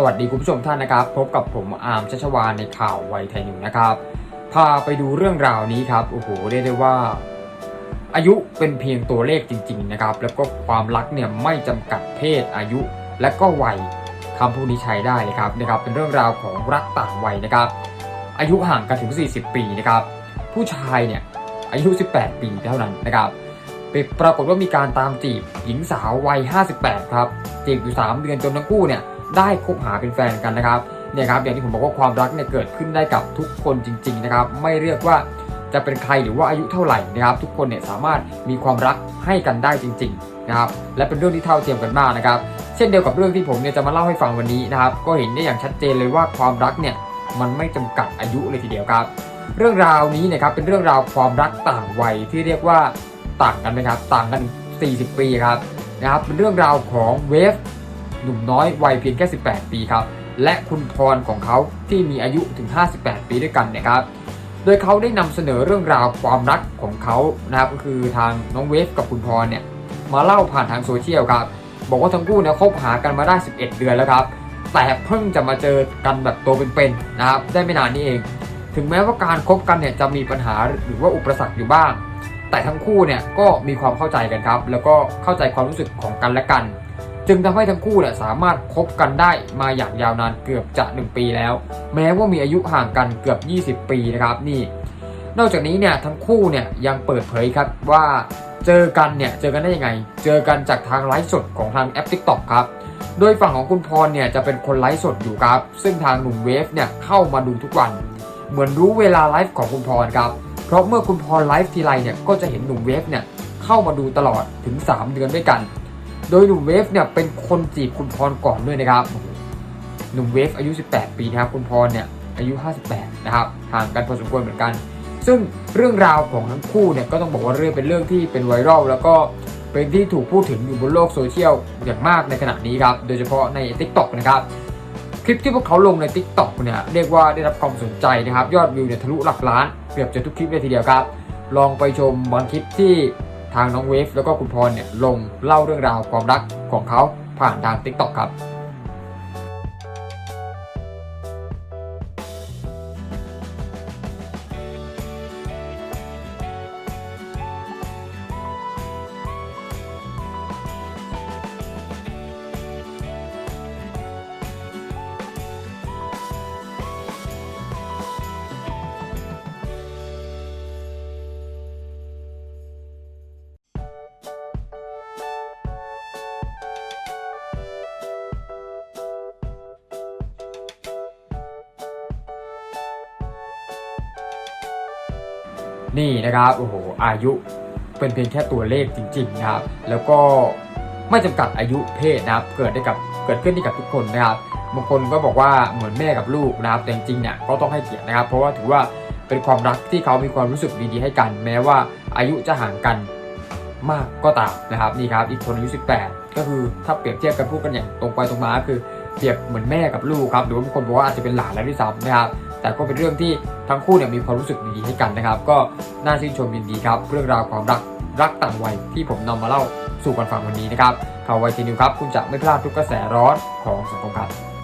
สวัสดีคุณผู้ชมท่านนะครับ พบกับผมอาร์มชัชวานในข่าวไวยไทยนิวนะครับ พาไปดูเรื่องราวนี้ครับ โอ้โหเรียกได้ว่า อายุเป็นเพียงตัวเลขจริง ๆ นะครับ แล้วก็ความรักเนี่ยไม่จำกัดเพศอายุและก็วัยคำพูดนี้ใช้ได้เลยครับนะครับ เป็นเรื่องราวของรักต่างวัยนะครับ อายุห่างกันถึง 40 ปีนะครับ ผู้ชายเนี่ยอายุ 18 ปีเท่านั้นนะครับปรากฏว่ามีการตามจีบหญิงสาววัย 58 ครับจีบอยู่ 3 เดือนจนทั้งคู่เนี่ย ได้คบหาเป็นแฟนกันนะครับเนี่ยครับอย่างที่ผมบอกว่าความรักเนี่ยเกิดขึ้นได้กับทุกคนจริง ๆนะครับ ไม่เรียกว่าจะเป็นใครหรือว่าอายุเท่าไหร่นะครับ ทุกคนเนี่ยสามารถมีความรักให้กันได้จริง ๆนะครับ และเป็นเรื่องที่เท่าเทียมกันมากนะครับ เช่นเดียวกับเรื่องที่ผมเนี่ยจะมาเล่าให้ฟังวันนี้นะครับ ก็เห็นได้อย่างชัดเจนเลยว่าความรักเนี่ยมันไม่จำกัดอายุเลยทีเดียวครับ เรื่องราวนี้นะครับเป็นเรื่องราวความรักต่างวัยที่เรียกว่าต่างกันไหมครับ ต่างกัน 40 ปีครับนะครับเป็นเรื่องราวของเวฟ หนุ่มน้อยวัยเพียงแค่ 18 ปีครับ และคุณพรของเขาที่มีอายุถึง 58 ปีด้วยกันนะครับ โดยเขาได้นำเสนอเรื่องราวความรักของเขานะครับก็คือทางน้องเวฟกับคุณพรเนี่ยมาเล่าผ่านทางโซเชียลครับ บอกว่าทั้งคู่เนี่ยคบหากันมาได้ 11 เดือนแล้วครับ แต่เพิ่งจะมาเจอกันแบบตัวเป็นๆนะครับ ได้ไม่นานนี้เอง ถึงแม้ว่าการคบกันเนี่ยจะมีปัญหาหรือว่าอุปสรรคอยู่บ้าง แต่ทั้งคู่เนี่ยก็มีความเข้าใจกันครับ แล้วก็เข้าใจความรู้สึกของกันและกัน จึงทำให้ทั้งคู่เนี่ยสามารถคบกันได้มาอย่างยาวนานเกือบจะ 1 ปีแล้ว แม้ว่ามีอายุห่างกันเกือบ 20 ปีนะครับนี่ นอกจากนี้เนี่ยทั้งคู่เนี่ยยังเปิดเผยครับว่าเจอกันเนี่ยเจอกันได้ยังไง เจอกันจากทางไลฟ์สดของทางแอป TikTok ครับโดยฝั่งของคุณพรเนี่ยจะเป็นคนไลฟ์สดอยู่ครับ ซึ่งทางหนุ่มเวฟเนี่ยเข้ามาดูทุกวัน เหมือนรู้เวลาไลฟ์ของคุณพรครับ เพราะเมื่อคุณพรไลฟ์ทีไรเนี่ยก็จะเห็นหนุ่มเวฟเนี่ยเข้ามาดูตลอดถึง 3 เดือนด้วยกัน โดยหนุ่มเวฟเนี่ยเป็นคนจีบคุณพรก่อนด้วยนะครับ หนุ่มเวฟอายุ 18 ปีนะครับคุณพรเนี่ยอายุ 58 นะครับห่างกันพอสมควรเหมือนกัน ซึ่งเรื่องราวของทั้งคู่เนี่ยก็ต้องบอกว่าเรื่องเป็นเรื่องที่เป็นไวรัลแล้วก็เป็นที่ถูกพูดถึงอยู่บนโลกโซเชียลอย่างมากในขณะนี้ครับ โดยเฉพาะใน TikTok นะครับ คลิปที่พวกเขาลงใน TikTok เนี่ยเรียกว่าได้รับความสนใจนะครับ ยอดวิวเนี่ยทะลุหลักล้านเกือบจะทุกคลิปเลยทีเดียวครับ ลองไปชมบางคลิปที่ ทางน้องเวฟแล้วก็คุณพรเนี่ยลงเล่าเรื่องราวความรักของเขาผ่านทาง TikTok ครับ นี่นะครับโอ้โหอายุเป็นเพียงแค่ตัวเลขจริงๆนะครับ แล้วก็ไม่จำกัดอายุเพศนะครับ เกิดได้กับเกิดขึ้นได้กับทุกคนนะครับบางคนก็บอกว่าเหมือนแม่กับลูกนะครับ แต่จริงๆเนี่ยก็ต้องให้เกียรตินะครับ เพราะว่าถือว่าเป็นความรักที่เขามีความรู้สึกดีๆให้กัน แม้ว่าอายุจะห่างกันมากก็ตามนะครับนี่ครับอีกคนอายุ 18 ก็คือถ้าเปรียบเทียบกันพูดกันอย่างตรงไปตรงมาคือเปรียบเหมือนแม่กับลูกครับหรือบางคนบอกว่าอาจจะเป็นหลานแล้วด้วยซ้ำนะครับ แต่ก็เป็นเรื่องที่ทั้งคู่เนี่ยมีความรู้สึกดีๆให้กันนะครับ ก็น่าชื่นชมยินดีครับ เรื่องราวความรักรักต่างวัยที่ผมนำมาเล่าสู่กันฟังวันนี้นะครับข่าวไวทีนิวครับ คุณจะไม่พลาดทุกกระแสร้อนของสังคมครับ